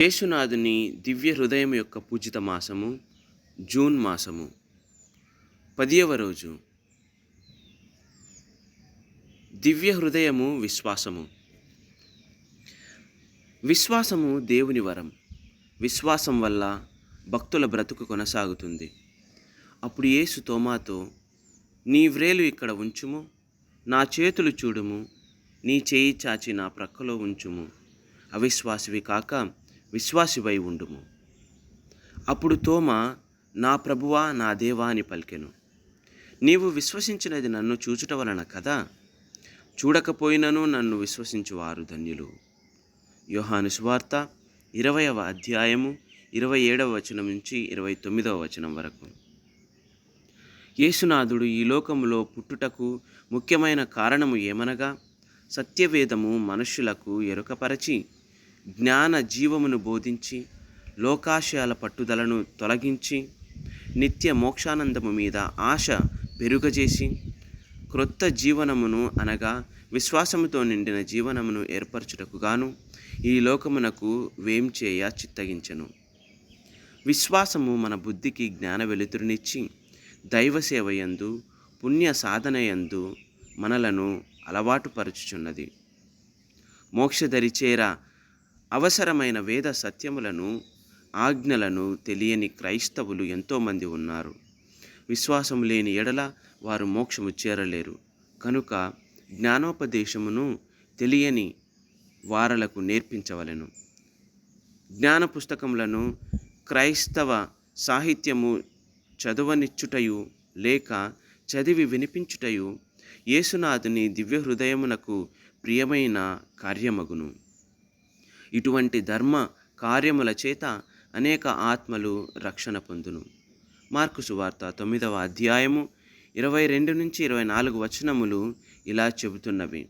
యేసునాథుని దివ్య హృదయం యొక్క పూజిత మాసము జూన్ మాసము. పదియవ రోజు. దివ్య హృదయము విశ్వాసము. విశ్వాసము దేవుని వరం. విశ్వాసం వల్ల భక్తుల బ్రతుకు కొనసాగుతుంది. అప్పుడు యేసు తోమాతో నీ వ్రేలు ఇక్కడ ఉంచుము నా చేతులు చూడుము నీ చేయి చాచి నా ప్రక్కలో ఉంచుము. అవిశ్వాసివి కాక విశ్వాసివై ఉండుము. అప్పుడు తోమ నా ప్రభువా నా దేవా అని పలికెను. నీవు విశ్వసించినది నన్ను చూచుట వలన కదా? చూడకపోయినను నన్ను విశ్వసించువారు ధన్యులు. యోహాను సువార్త ఇరవయవ అధ్యాయము ఇరవై ఏడవ వచనం నుంచి ఇరవై తొమ్మిదవ వచనం వరకు. యేసునాథుడు ఈ లోకములో పుట్టుటకు ముఖ్యమైన కారణము ఏమనగా? సత్యవేదము మనుష్యులకు ఎరుకపరచి జ్ఞాన జీవమును బోధించి లోకాశయాల పట్టుదలను తొలగించి నిత్య మోక్షానందము మీద ఆశ పెరుగజేసి క్రొత్త జీవనమును అనగా విశ్వాసముతో నిండిన జీవనమును ఏర్పరచుటకు గాను ఈ లోకమునకు వేం చేయ చిత్తగించను. విశ్వాసము మన బుద్ధికి జ్ఞాన వెలుతురునిచ్చి దైవసేవయందు పుణ్య సాధనయందు మనలను అలవాటుపరుచుచున్నది. మోక్షదరి దరిచేరా అవసరమైన వేద సత్యములను ఆజ్ఞలను తెలియని క్రైస్తవులు ఎంతోమంది ఉన్నారు. విశ్వాసం లేని ఎడల వారు మోక్షము చేరలేరు. కనుక జ్ఞానోపదేశమును తెలియని వారలకు నేర్పించవలెను. జ్ఞాన పుస్తకములను క్రైస్తవ సాహిత్యము చదవనిచ్చుటయు లేక చదివి వినిపించుటయు యేసునాథుని దివ్య హృదయమునకు ప్రియమైన కార్యమగును. ఇటువంటి ధర్మ కార్యముల చేత అనేక ఆత్మలు రక్షణ పొందును. మార్కు సువార్త తొమ్మిదవ అధ్యాయము ఇరవై రెండు నుంచి ఇరవై నాలుగు వచనములు ఇలా చెబుతున్నవి.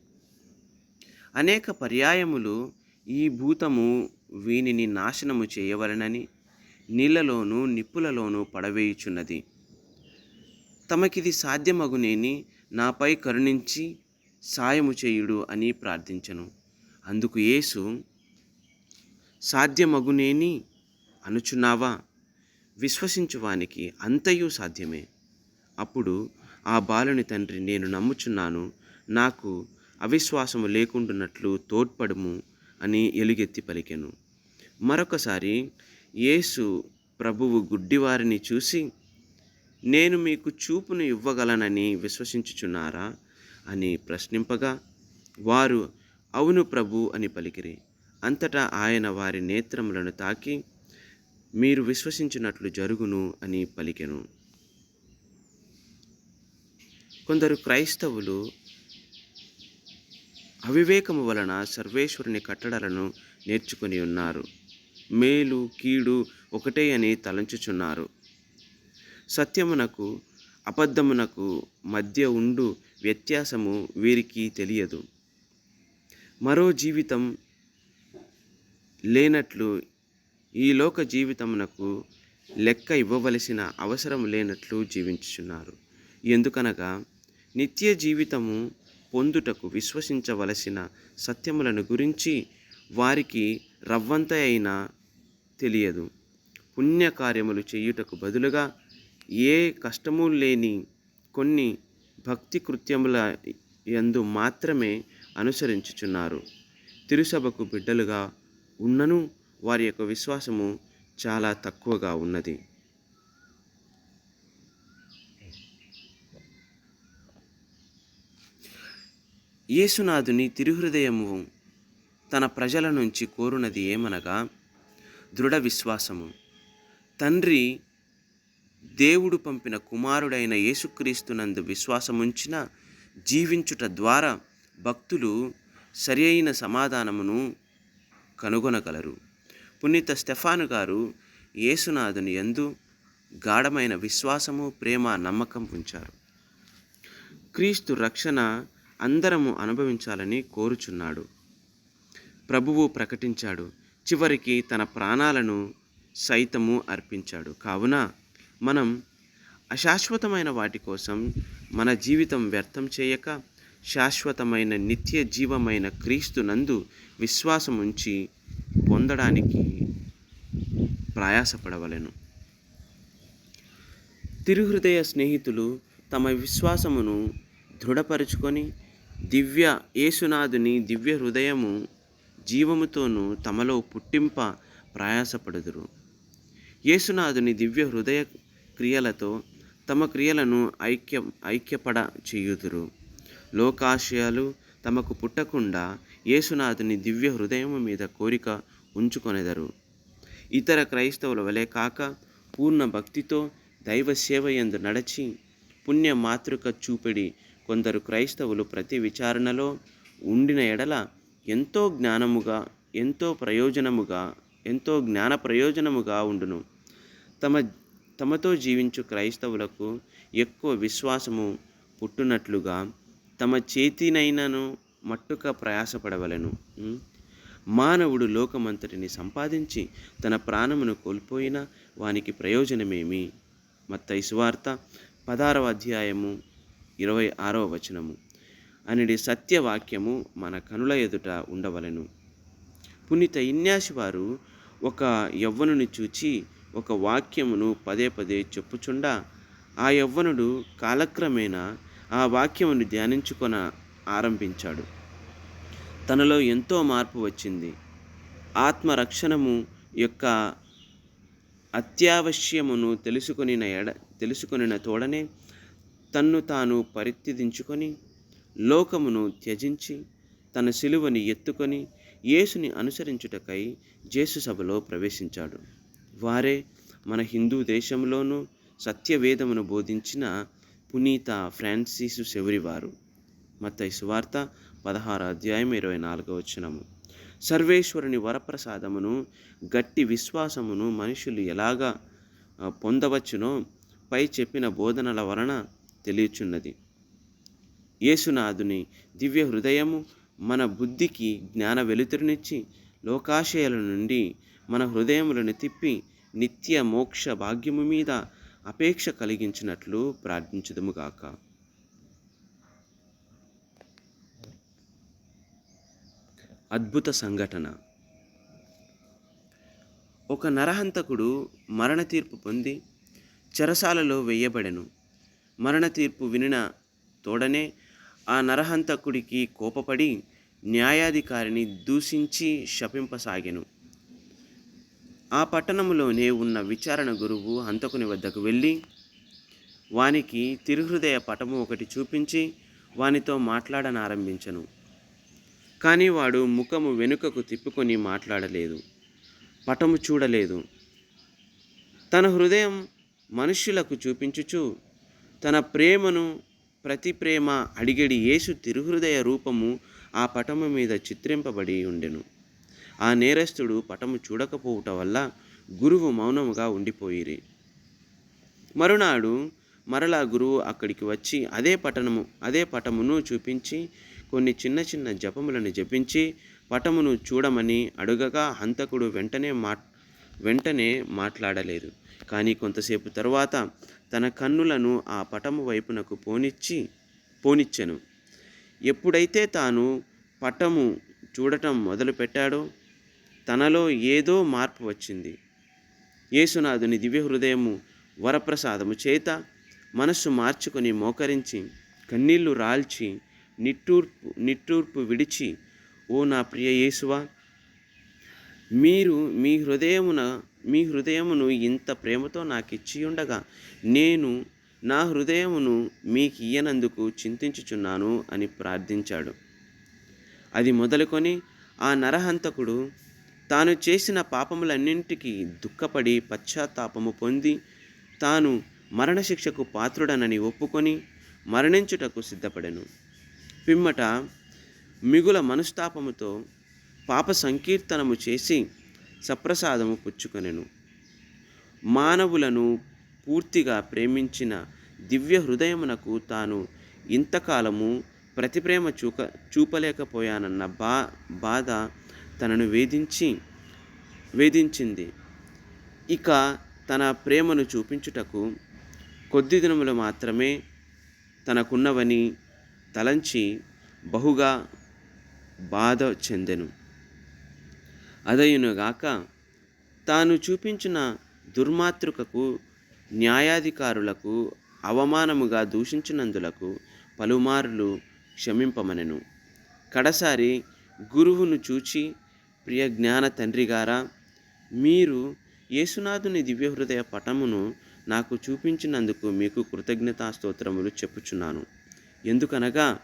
అనేక పర్యాయములు ఈ భూతము వీనిని నాశనము చేయవలనని నీళ్ళలోనూ నిప్పులలోనూ పడవేయుచున్నది. తమకిది సాధ్యమగునేని నాపై కరుణించి సాయము చేయుడు అని ప్రార్థించను. అందుకు యేసు సాధ్యమగునేని అనుచున్నావా? విశ్వసించువానికి అంతయు సాధ్యమే. అప్పుడు ఆ బాలుని తండ్రి నేను నమ్ముచున్నాను నాకు అవిశ్వాసము లేకుండున్నట్లు తోడ్పడుము అని ఎలుగెత్తి పలికెను. మరొకసారి యేసు ప్రభువు గుడ్డివారిని చూసి నేను మీకు చూపును ఇవ్వగలనని విశ్వసించుచున్నారా అని ప్రశ్నింపగా వారు అవును ప్రభు అని పలికిరి. అంతటా ఆయన వారి నేత్రములను తాకి మీరు విశ్వసించినట్లు జరుగును అని పలికెను. కొందరు క్రైస్తవులు అవివేకము వలన సర్వేశ్వరుని కట్టడలను నేర్చుకొని ఉన్నారు. మేలు కీడు ఒకటే అని తలంచుచున్నారు. సత్యమునకు అబద్ధమునకు మధ్య ఉండు వ్యత్యాసము వీరికి తెలియదు. మరో జీవితం లేనట్లు ఈ లోక జీవితమునకు లెక్క ఇవ్వవలసిన అవసరం లేనట్లు జీవించుచున్నారు. ఎందుకనగా నిత్య జీవితము పొందుటకు విశ్వసించవలసిన సత్యములను గురించి వారికి రవ్వంత అయినా తెలియదు. పుణ్యకార్యములు చేయుటకు బదులుగా ఏ కష్టము లేని కొన్ని భక్తి కృత్యముల యందు మాత్రమే అనుసరించుచున్నారు. తిరుసభకు బిడ్డలుగా ఉన్నను వారి యొక్క విశ్వాసము చాలా తక్కువగా ఉన్నది. యేసునాథుని తిరుహృదయము తన ప్రజల నుంచి కోరునది ఏమనగా దృఢ విశ్వాసము. తండ్రి దేవుడు పంపిన కుమారుడైన యేసుక్రీస్తునందు విశ్వాసముంచిన జీవించుట ద్వారా భక్తులు సరి అయిన సమాధానమును కనుగొనగలరు. పునీత స్టెఫాను గారు యేసునాథుని ఎందు గాఢమైన విశ్వాసము ప్రేమ నమ్మకం ఉంచారు. క్రీస్తు రక్షణ అందరము అనుభవించాలని కోరుచున్నాడు. ప్రభువు ప్రకటించాడు. చివరికి తన ప్రాణాలను సైతము అర్పించాడు. కావున మనం అశాశ్వతమైన వాటి కోసం మన జీవితం వ్యర్థం చేయక శాశ్వతమైన నిత్య జీవమైన క్రీస్తు నందు విశ్వాసముంచి పొందడానికి ప్రయాసపడవలెను. తిరుహృదయ స్నేహితులు తమ విశ్వాసమును దృఢపరుచుకొని దివ్య యేసునాథుని దివ్య హృదయము జీవముతోనూ తమలో పుట్టింప ప్రయాసపడుదురు. యేసునాథుని దివ్య హృదయ క్రియలతో తమ క్రియలను ఐక్య ఐక్యపడ చేయుదురు. లోకాశయాలు తమకు పుట్టకుండా యేసునాథుని దివ్య హృదయం మీద కోరిక ఉంచుకొనెదరు. ఇతర క్రైస్తవుల వలె కాక పూర్ణ భక్తితో దైవ సేవ యందు నడచి పుణ్య మాతృక చూపిడి కొందరు క్రైస్తవులు ప్రతి విచారణలో ఉండిన ఎడల ఎంతో జ్ఞానముగా ఎంతో ప్రయోజనముగా ఎంతో జ్ఞాన ప్రయోజనముగా ఉండును. తమ తమతో జీవించు క్రైస్తవులకు ఎక్కువ విశ్వాసము పుట్టునట్లుగా తమ చేతినైనను మట్టుక ప్రయాసపడవలెను. మానవుడు లోకమంతటిని సంపాదించి తన ప్రాణమును కోల్పోయిన వానికి ప్రయోజనమేమి? మత్తయి సువార్త పదారవ అధ్యాయము ఇరవై ఆరవ వచనము. అనిడి సత్యవాక్యము మన కనుల ఎదుట ఉండవలెను. పునీత ఇన్యాసి వారు ఒక యవ్వనుని చూచి ఒక వాక్యమును పదే పదే చెప్పుచుండా ఆ యవ్వనుడు కాలక్రమేణా ఆ వాక్యమును ధ్యానించుకొన ఆరంభించాడు. తనలో ఎంతో మార్పు వచ్చింది. ఆత్మరక్షణము యొక్క అత్యావశ్యమును తెలుసుకొనిన ఎడ తెలుసుకొనిన తోడనే తన్ను తాను పరిత్యదించుకొని లోకమును త్యజించి తన సిలువని ఎత్తుకొని యేసుని అనుసరించుటకై జేసు సభలో ప్రవేశించాడు. వారే మన హిందూ దేశంలోనూ సత్యవేదమును బోధించిన పునీత ఫ్రాన్సిసు శౌరివారు మత్తయి సువార్త పదహారు అధ్యాయం ఇరవై నాలుగవ వచనము. సర్వేశ్వరుని వరప్రసాదమును గట్టి విశ్వాసమును మనుషులు ఎలాగా పొందవచ్చునో పై చెప్పిన బోధనల వలన తెలియచున్నది. యేసునాథుని దివ్య హృదయము మన బుద్ధికి జ్ఞాన వెలుతురునిచ్చి లోకాశయాల నుండి మన హృదయములను తిప్పి నిత్య మోక్ష భాగ్యము మీద అపేక్ష కలిగించినట్లు ప్రార్థించదుముగాక అద్భుత సంఘటన. ఒక నరహంతకుడు మరణ తీర్పు పొంది చెరసాలలో వేయబడెను. మరణ తీర్పు వినిన తోడనే ఆ నరహంతకుడికి కోపపడి న్యాయాధికారిని దూషించి శపింపసాగెను. ఆ పట్టణములోనే ఉన్న విచారణ గురువు హంతకుని వద్దకు వెళ్ళి వానికి తిరుహృదయ పటము ఒకటి చూపించి వానితో మాట్లాడనారంభించను. కానీ వాడు ముఖము వెనుకకు తిప్పుకొని మాట్లాడలేదు. పటము చూడలేదు. తన హృదయం మనుష్యులకు చూపించుచు తన ప్రేమను ప్రతి ప్రేమ అడిగడి యేసు తిరుహృదయ రూపము ఆ పటము మీద చిత్రింపబడి ఉండెను. ఆ నేరస్తుడు పటము చూడకపోవుట వల్ల గురువు మౌనముగా ఉండిపోయిరి. మరునాడు మరలా గురువు అక్కడికి వచ్చి అదే పట్టణము అదే పటమును చూపించి కొన్ని చిన్న చిన్న జపములను జపించి పటమును చూడమని అడుగగా హంతకుడు వెంటనే మా వెంటనే మాట్లాడలేదు. కానీ కొంతసేపు తరువాత తన కన్నులను ఆ పటము వైపునకు పోనిచ్చి పోనిచ్చెను. ఎప్పుడైతే తాను పటము చూడటం మొదలుపెట్టాడో తనలో ఏదో మార్పు వచ్చింది. యేసునాథుని దివ్య హృదయము వరప్రసాదము చేత మనస్సు మార్చుకొని మోకరించి కన్నీళ్ళు రాల్చి నిట్టూర్పు నిట్టూర్పు విడిచి ఓ నా ప్రియ యేసువా మీరు మీ హృదయమున మీ హృదయమును ఇంత ప్రేమతో నాకు ఇచ్చి ఉండగా నేను నా హృదయమును మీకు ఇయ్యనందుకు చింతించుచున్నాను అని ప్రార్థించాడు. అది మొదలుకొని ఆ నరహంతకుడు తాను చేసిన పాపములన్నింటికీ దుఃఖపడి పశ్చాత్తాపము పొంది తాను మరణశిక్షకు పాత్రుడనని ఒప్పుకొని మరణించుటకు సిద్ధపడెను. పిమ్మట మిగుల మనస్తాపముతో పాప సంకీర్తనము చేసి సప్రసాదము పుచ్చుకొనెను. మానవులను పూర్తిగా ప్రేమించిన దివ్య హృదయమునకు తాను ఇంతకాలము ప్రతిప్రేమ చూక చూపలేకపోయానన్న బా బాధ తనను వేధించి వేధించింది. ఇక తన ప్రేమను చూపించుటకు కొద్ది దినములు మాత్రమే తనకున్నవని తలంచి బహుగా బాధ చెందెను. అదయునుగాక తాను చూపించిన దుర్మాతృకకు న్యాయాధికారులకు అవమానముగా దూషించినందులకు పలుమార్లు క్షమింపమనెను. కడసారి గురువును చూచి ప్రియ జ్ఞాన తండ్రి గారా మీరు యేసునాథుని దివ్య హృదయ పటమును నాకు చూపించినందుకు మీకు కృతజ్ఞతాస్తోత్రములు చెప్పుచున్నాను. ఎందుకనగా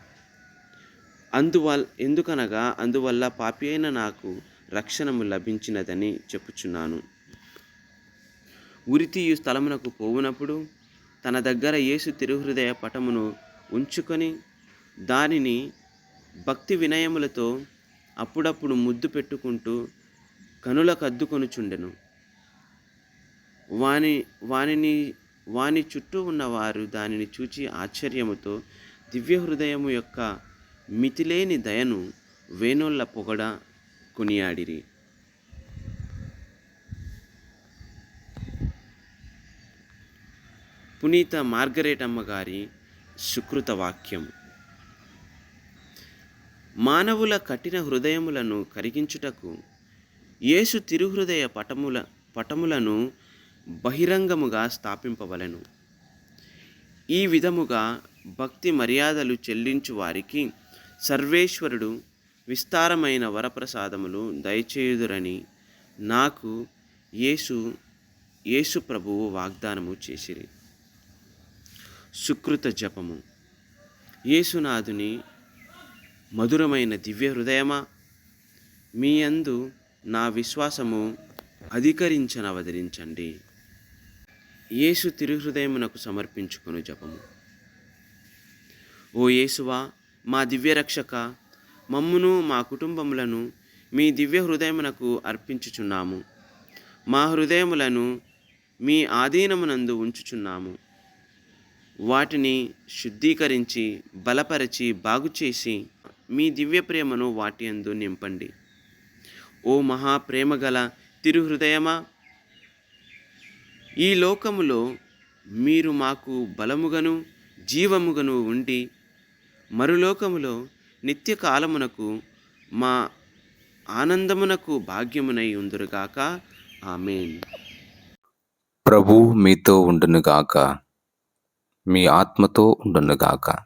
అందువల్ ఎందుకనగా అందువల్ల పాపి అయిన నాకు రక్షణము లభించినదని చెప్పుచున్నాను. ఉరితీయు స్థలమునకు పోవునప్పుడు తన దగ్గర యేసు తిరుహృదయ పటమును ఉంచుకొని దానిని భక్తి వినయములతో అప్పుడప్పుడు ముద్దు పెట్టుకుంటూ కనులకు అద్దుకొనుచుండెను వాని వానిని వాని చుట్టూ ఉన్నవారు దానిని చూచి ఆశ్చర్యముతో దివ్య హృదయము యొక్క మితిలేని దయను వేణోళ్ళ పొగడ కొనియాడిరి. పునీత మార్గరేట్ అమ్మగారి సుకృత వాక్యం మానవుల కఠిన హృదయములను కరిగించుటకు యేసు తిరుహృదయ పటముల పటములను బహిరంగముగా స్థాపింపవలెను. ఈ విధముగా భక్తి మర్యాదలు చెల్లించు వారికి సర్వేశ్వరుడు విస్తారమైన వరప్రసాదములు దయచేయుదురని నాకు యేసు యేసు ప్రభువు వాగ్దానము చేసిరి. సుకృత జపము. యేసునాథుని మధురమైన దివ్య హృదయమా? మీ అందు నా విశ్వాసము అధికరించనవదరించండి. యేసు తిరుహృదయమునకు సమర్పించుకుని జపము. ఓ యేసువా మా దివ్య రక్షక మమ్మును మా కుటుంబములను మీ దివ్య హృదయమునకు అర్పించుచున్నాము. మా హృదయములను మీ ఆధీనమునందు ఉంచుచున్నాము. వాటిని శుద్ధీకరించి బలపరిచి బాగుచేసి మీ దివ్య ప్రేమను వాటి అందు నింపండి. ఓ మహాప్రేమగల తిరుహృదయమా? ఈ లోకములో మీరు మాకు బలముగను జీవముగను ఉండి మరులోకములో నిత్యకాలమునకు మా ఆనందమునకు భాగ్యమునై ఉందురుగాక. ఆమెన్. ప్రభు మీతో ఉండునుగాక. మీ ఆత్మతో ఉండునుగాక.